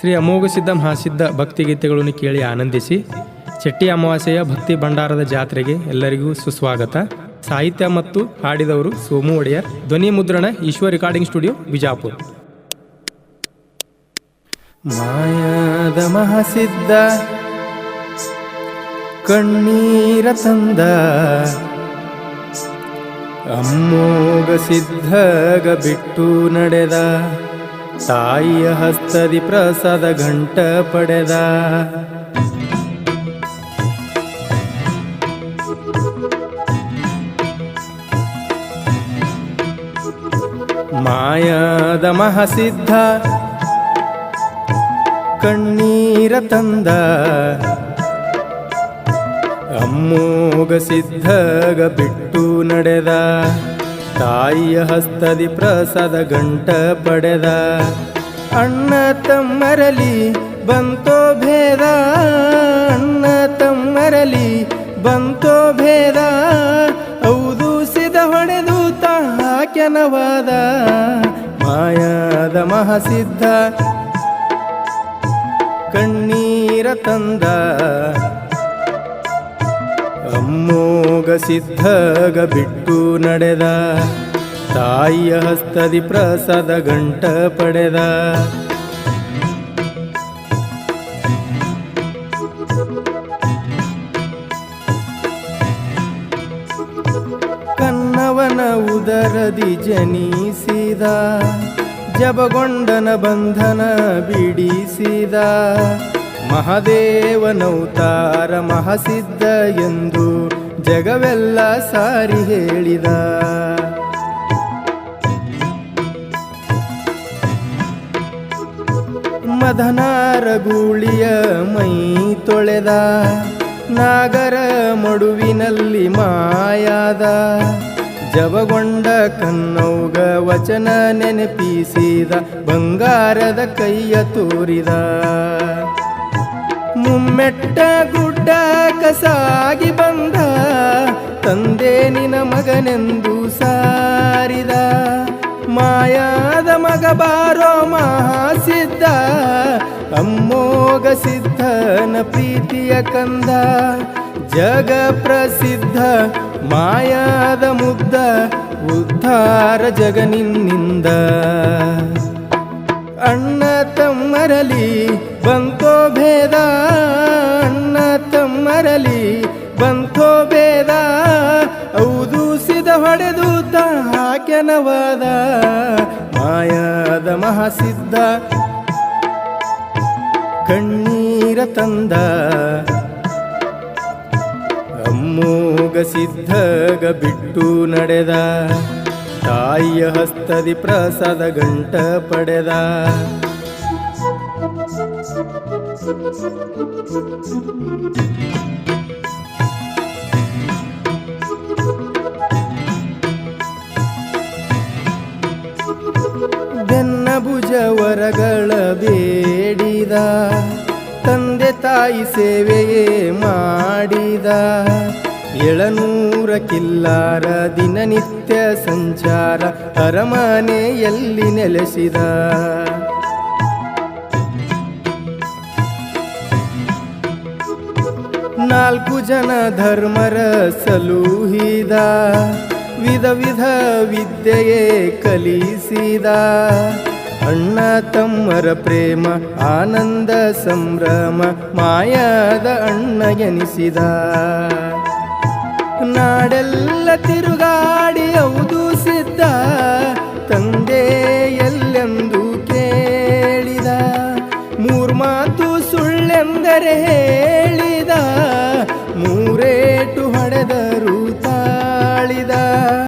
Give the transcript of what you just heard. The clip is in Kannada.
ಶ್ರೀ ಅಮೋಘ ಸಿದ್ಧ ಭಕ್ತಿ ಭಕ್ತಿಗೀತೆಗಳನ್ನು ಕೇಳಿ ಆನಂದಿಸಿ, ಚಟ್ಟಿ ಅಮಾವಾಸ್ಯೆಯ ಭಕ್ತಿ ಭಂಡಾರದ ಜಾತ್ರೆಗೆ ಎಲ್ಲರಿಗೂ ಸುಸ್ವಾಗತ. ಸಾಹಿತ್ಯ ಮತ್ತು ಹಾಡಿದವರು ಸೋಮು ಒಡೆಯರ್, ಧ್ವನಿ ಮುದ್ರಣ ಈಶ್ವರ್ ರೆಕಾರ್ಡಿಂಗ್ ಸ್ಟುಡಿಯೋ ಬಿಜಾಪುರ್. ಮಾಯಾದ ಮಹಾಸಿದ್ಧ, ಕಣ್ಣೀರ ತಂದ ಅಮ್ಮೋಗ ಸಿದ್ಧಗ ಬಿಟ್ಟು ನಡೆದ. ತಾಯಿಯ ಹಸ್ತದಿ ಪ್ರಸಾದ ಘಂಟ ಪಡೆದ. ಮಾಯಾದ ಮಹಸಿದ್ಧ ಕಣ್ಣೀರ ತಂದ. ಅಮ್ಮೋಗ ಸಿದ್ಧಗ ಬಿಟ್ಟು ನಡೆದ. ತಾಯಿಯ ಹಸ್ತದಿ ಪ್ರಸಾದ ಗಂಟ ಪಡೆದ. ಅಣ್ಣ ತಮ್ಮರಲಿ ಬಂತೋ ಭೇದ. ಅಣ್ಣ ತಮ್ಮರಲಿ ಬಂತೋ ಭೇದ. ಹೌದು ಸಿದ ಹೊಡೆದು ತಾಕೆನವಾದ ಮಾಯಾದ ಮಹಸಿದ್ಧ. ಕಣ್ಣೀರ ತಂದ. ಅಮ್ಮೋಗ ಸಿದ್ಧಗ ಬಿಟ್ಟು ನಡೆದ, ತಾಯಿಯ ಹಸ್ತದಿ ಪ್ರಸಾದ ಗಂಟ ಪಡೆದ. ಕನ್ನವನ ಉದರದಿ ಜನಿಸಿದ ಜಬಗೊಂಡನ ಬಂಧನ ಬಿಡಿಸಿದ. ಮಹಾದೇವನೌತಾರ ಮಹಸಿದ್ಧ ಎಂದು ಜಗವೆಲ್ಲ ಸಾರಿ ಹೇಳಿದ. ಮದನಾರ ಗೂಳಿಯ ಮೈ ತೊಳೆದ, ನಾಗರ ಮಡುವಿನಲ್ಲಿ ಮಾಯಾದ, ಜವಗೊಂಡ ಕನ್ನೌಗ ವಚನ ನೆನಪಿಸಿದ, ಬಂಗಾರದ ಕೈಯ ತೋರಿದ. ಮುಮ್ಮೆಟ್ಟ ಗುಡ್ಡ ಕಸಾಗಿ ಬಂದ. ತಂದೆ ನಿನ ಮಗನೆಂದು ಸಾರಿದ. ಮಾಯಾದ ಮಗ ಬಾರೋ ಮಹಾಸಿದ್ಧ. ಅಮ್ಮೋಗ ಸಿದ್ಧನ ಪ್ರೀತಿಯ ಕಂದ. ಜಗ ಪ್ರಸಿದ್ಧ ಮಾಯಾದ ಮುದ್ದ ಉದ್ಧಾರ ಜಗನಿನ್ನಿಂದ. ಅಣ್ಣ ತಮ್ಮರಲಿ ಬಂತೋ ಭೇದ, ಅಣ್ಣ ತಮ್ಮರಲಿ ಬಂತೋ ಭೇದ. ಔದೂಸಿದ ಸಿದ ಹೊಡೆದು ತಾಕೆನವಾದ ಮಾಯಾದ ಮಹಾಸಿದ್ಧ. ಕಣ್ಣೀರ ತಂದ ಅಮ್ಮೋಗ ಸಿದ್ಧಗ ಬಿಟ್ಟು ನಡೆದ. ತಾಯಿಯ ಹಸ್ತದಿ ಪ್ರಸಾದ ಗಂಟ ಪಡೆದ. ಬೆನ್ನ ಭುಜವರಗಳ ಬೇಡಿದ. ತಂದೆ ತಾಯಿ ಸೇವೆಯೇ ಮಾಡಿದ. ಎಳನೂರ ಕಿಲ್ಲಾರ ದಿನನಿತ್ಯ ಸಂಚಾರ ಅರಮನೆಯಲ್ಲಿ ನೆಲೆಸಿದ. ನಾಲ್ಕು ಜನ ಧರ್ಮರ ಸಲೂಹಿದ, ವಿಧ ವಿಧ ವಿದ್ಯೆಯೇ ಕಲಿಸಿದ. ಅಣ್ಣ ತಮ್ಮರ ಪ್ರೇಮ, ಆನಂದ ಸಂಭ್ರಮ, ಮಾಯಾದ ಅಣ್ಣ ಎನಿಸಿದ. ನಾಡೆಲ್ಲ ತಿರುಗಾಡಿ ಹೌದು ಸಿದ್ಧ. ತಂದೆ ಎಲ್ಲೆಂದು ಕೇಳಿದ. ಮೂರ್ಮಾತು ಸುಳ್ಳೆಂದರೆ ಹೇಳಿದ. ಮೂರೇಟು ಹೊಡೆದರು